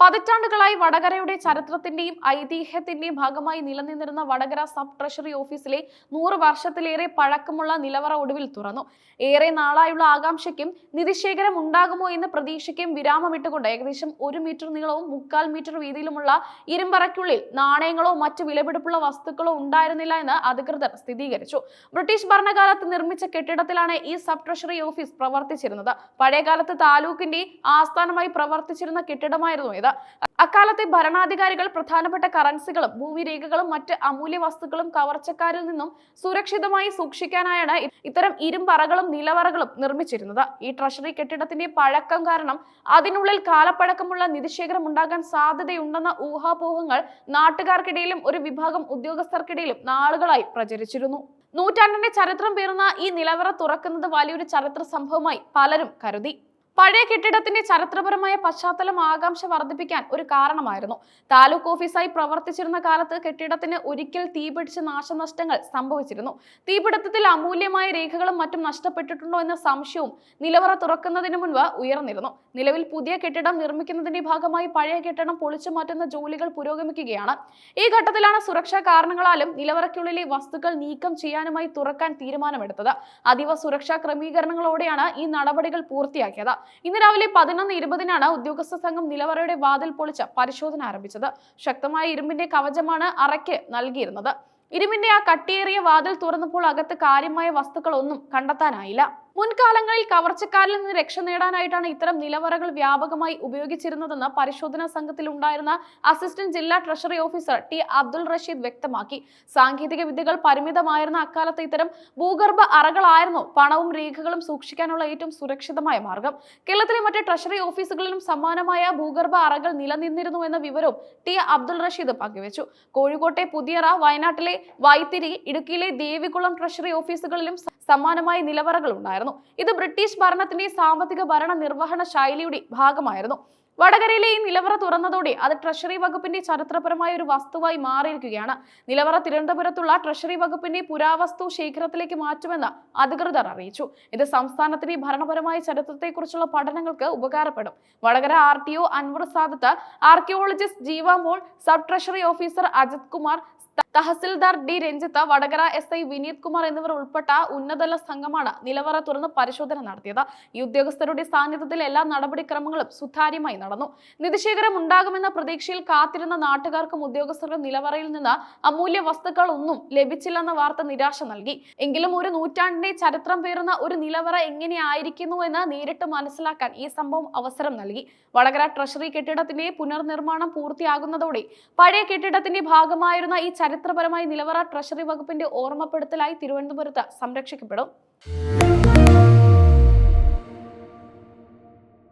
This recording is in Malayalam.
പതിറ്റാണ്ടുകളായി വടകരയുടെ ചരിത്രത്തിന്റെയും ഐതിഹ്യത്തിന്റെയും ഭാഗമായി നിലനിന്നിരുന്ന വടകര സബ് ട്രഷറി ഓഫീസിലെ നൂറ് വർഷത്തിലേറെ പഴക്കമുള്ള നിലവറ ഒടുവിൽ തുറന്നു. ഏറെ നാളായുള്ള ആകാംക്ഷയ്ക്കും നിധിശേഖരം ഉണ്ടാകുമോ എന്ന പ്രതീക്ഷയ്ക്കും വിരാമമിട്ടുകൊണ്ട് ഏകദേശം ഒരു മീറ്റർ നീളവും മുക്കാൽ മീറ്റർ വീതിയിലുമുള്ള ഇരുമ്പറയ്ക്കുള്ളിൽ നാണയങ്ങളോ മറ്റ് വിലപിടിപ്പുള്ള വസ്തുക്കളോ ഉണ്ടായിരുന്നില്ല എന്ന് അധികൃതർ സ്ഥിരീകരിച്ചു. ബ്രിട്ടീഷ് ഭരണകാലത്ത് നിർമ്മിച്ച കെട്ടിടത്തിലാണ് ഈ സബ് ട്രഷറി ഓഫീസ് പ്രവർത്തിച്ചിരുന്നത്. പഴയകാലത്ത് താലൂക്കിന്റെ ആസ്ഥാനമായി പ്രവർത്തിച്ചിരുന്ന കെട്ടിടമായിരുന്നു ഇത്. അക്കാലത്തെ ഭരണാധികാരികൾ പ്രധാനപ്പെട്ട കറൻസികളും ഭൂമിരേഖകളും മറ്റ് അമൂല്യ വസ്തുക്കളും കവർച്ചക്കാരിൽ നിന്നും സുരക്ഷിതമായി സൂക്ഷിക്കാനായാണ് ഇത്തരം ഇരുമ്പറകളും നിലവറകളും നിർമ്മിച്ചിരുന്നത്. ഈ ട്രഷറി കെട്ടിടത്തിന്റെ പഴക്കം കാരണം അതിനുള്ളിൽ കാലപ്പഴക്കമുള്ള നിധിശേഖരം ഉണ്ടാകാൻ സാധ്യതയുണ്ടെന്ന ഊഹാപോഹങ്ങൾ നാട്ടുകാർക്കിടയിലും ഒരു വിഭാഗം ഉദ്യോഗസ്ഥർക്കിടയിലും നാളുകളായി പ്രചരിച്ചിരുന്നു. നൂറ്റാണ്ടിന്റെ ചരിത്രം പേറുന്ന ഈ നിലവറ തുറക്കുന്നത് വലിയൊരു ചരിത്ര സംഭവമായി പലരും കരുതി. പഴയ കെട്ടിടത്തിന്റെ ചരിത്രപരമായ പശ്ചാത്തലം ആകാംക്ഷ വർദ്ധിപ്പിക്കാൻ ഒരു കാരണമായിരുന്നു. താലൂക്ക് ഓഫീസായി പ്രവർത്തിച്ചിരുന്ന കാലത്ത് കെട്ടിടത്തിന് ഒരിക്കൽ തീപിടിച്ച് നാശനഷ്ടങ്ങൾ സംഭവിച്ചിരുന്നു. തീപിടുത്തത്തിൽ അമൂല്യമായ രേഖകളും മറ്റും നഷ്ടപ്പെട്ടിട്ടുണ്ടോ എന്ന സംശയവും നിലവറ തുറക്കുന്നതിന് മുൻപ് ഉയർന്നിരുന്നു. നിലവിൽ പുതിയ കെട്ടിടം നിർമ്മിക്കുന്നതിന്റെ ഭാഗമായി പഴയ കെട്ടിടം പൊളിച്ചു മാറ്റുന്ന ജോലികൾ പുരോഗമിക്കുകയാണ്. ഈ ഘട്ടത്തിലാണ് സുരക്ഷാ കാരണങ്ങളാലും നിലവറയ്ക്കുള്ളിലെ വസ്തുക്കൾ നീക്കം ചെയ്യാനുമായി തുറക്കാൻ തീരുമാനമെടുത്തത്. അതീവ സുരക്ഷാ ക്രമീകരണങ്ങളോടെയാണ് ഈ നടപടികൾ പൂർത്തിയാക്കിയത്. ഇന്ന് രാവിലെ പതിനൊന്ന് ഇരുപതിനാണ് ഉദ്യോഗസ്ഥ സംഘം നിലവറയുടെ വാതിൽ പൊളിച്ച് പരിശോധന ആരംഭിച്ചത്. ശക്തമായ ഇരുമ്പിന്റെ കവചമാണ് അറയ്ക്ക് നൽകിയിരുന്നത്. ഇരുമ്പിന്റെ ആ കട്ടിയേറിയ വാതിൽ തുറന്നപ്പോൾ അകത്ത് കാര്യമായ വസ്തുക്കളൊന്നും കണ്ടെത്താനായില്ല. മുൻകാലങ്ങളിൽ കവർച്ചക്കാരിൽ നിന്ന് രക്ഷ നേടാനായിട്ടാണ് ഇത്തരം നിലവറകൾ വ്യാപകമായി ഉപയോഗിച്ചിരുന്നതെന്ന് പരിശോധനാ സംഘത്തിൽ ഉണ്ടായിരുന്ന അസിസ്റ്റന്റ് ജില്ലാ treasury officer T Abdul Rasheed വ്യക്തമാക്കി. സാങ്കേതിക വിദ്യകൾ പരിമിതമായിരുന്ന അക്കാലത്ത് ഇത്തരം ഭൂഗർഭ അറകളായിരുന്നു പണവും രേഖകളും സൂക്ഷിക്കാനുള്ള ഏറ്റവും സുരക്ഷിതമായ മാർഗം. കേരളത്തിലെ മറ്റ് ട്രഷറി ഓഫീസുകളിലും സമാനമായ ഭൂഗർഭ അറകൾ നിലനിന്നിരുന്നു എന്ന വിവരവും ടി അബ്ദുൾ റഷീദ് പങ്കുവച്ചു. കോഴിക്കോട്ടെ പുതിയറ വയനാട്ടിലെ വൈത്തിരി ഇടുക്കിയിലെ ദേവികുളം ട്രഷറി ഓഫീസുകളിലും സമാനമായ നിലവറകൾ ഉണ്ടായിരുന്നു ഇത് ബ്രിട്ടീഷ് ഭരണത്തിന്റെ സാമ്പത്തിക ഭരണ നിർവഹണ ശൈലിയുടെ ഭാഗമായിരുന്നു. വടകരയിലെ ഈ നിലവറ തുറന്നതോടെ അത് ട്രഷറി വകുപ്പിന്റെ ചരിത്രപരമായ ഒരു വസ്തുവായി മാറിയിരിക്കുകയാണ്. നിലവറ തിരുവനന്തപുരത്തുള്ള ട്രഷറി വകുപ്പിന്റെ പുരാവസ്തു ശേഖരത്തിലേക്ക് മാറ്റുമെന്ന് അധികൃതർ അറിയിച്ചു. ഇത് സംസ്ഥാനത്തിന്റെ ഭരണപരമായ ചരിത്രത്തെക്കുറിച്ചുള്ള പഠനങ്ങൾക്ക് ഉപകാരപ്പെടും. Vadakara R T O Anwar Sadath archaeologist Jeevamol sub treasury officer Ajith Kumar tahsildar D Ranjith Vadakara S I Vineeth Kumar എന്നിവർ ഉൾപ്പെട്ട ഉന്നതല സംഘമാണ് നിലവറ തുറന്ന് പരിശോധന നടത്തിയത്. ഈ ഉദ്യോഗസ്ഥരുടെ സാന്നിധ്യത്തിൽ എല്ലാ നടപടിക്രമങ്ങളും സുതാര്യമായി നടന്നു. നിധിശേഖരം ഉണ്ടാകുമെന്ന പ്രതീക്ഷയിൽ കാത്തിരുന്ന നാട്ടുകാർക്കും ഉദ്യോഗസ്ഥർക്കും നിലവറയിൽ നിന്ന് അമൂല്യ വസ്തുക്കളൊന്നും ലഭിച്ചില്ലെന്ന വാർത്ത നിരാശ നൽകി. എങ്കിലും ഒരു നൂറ്റാണ്ടിന്റെ ചരിത്രം പേറുന്ന ഒരു നിലവറ എങ്ങനെയായിരിക്കുന്നു എന്ന് നേരിട്ട് മനസ്സിലാക്കാൻ ഈ സംഭവം അവസരം നൽകി. വടകര ട്രഷറി കെട്ടിടത്തിന്റെ പുനർനിർമ്മാണം പൂർത്തിയാകുന്നതോടെ പഴയ കെട്ടിടത്തിന്റെ ഭാഗമായിരുന്ന ഈ ചരിത്രപരമായ നിലവറ ട്രഷറി വകുപ്പിന്റെ ഓർമ്മപ്പെടുത്തലായി തിരുവനന്തപുരത്ത് സംരക്ഷിക്കപ്പെടും.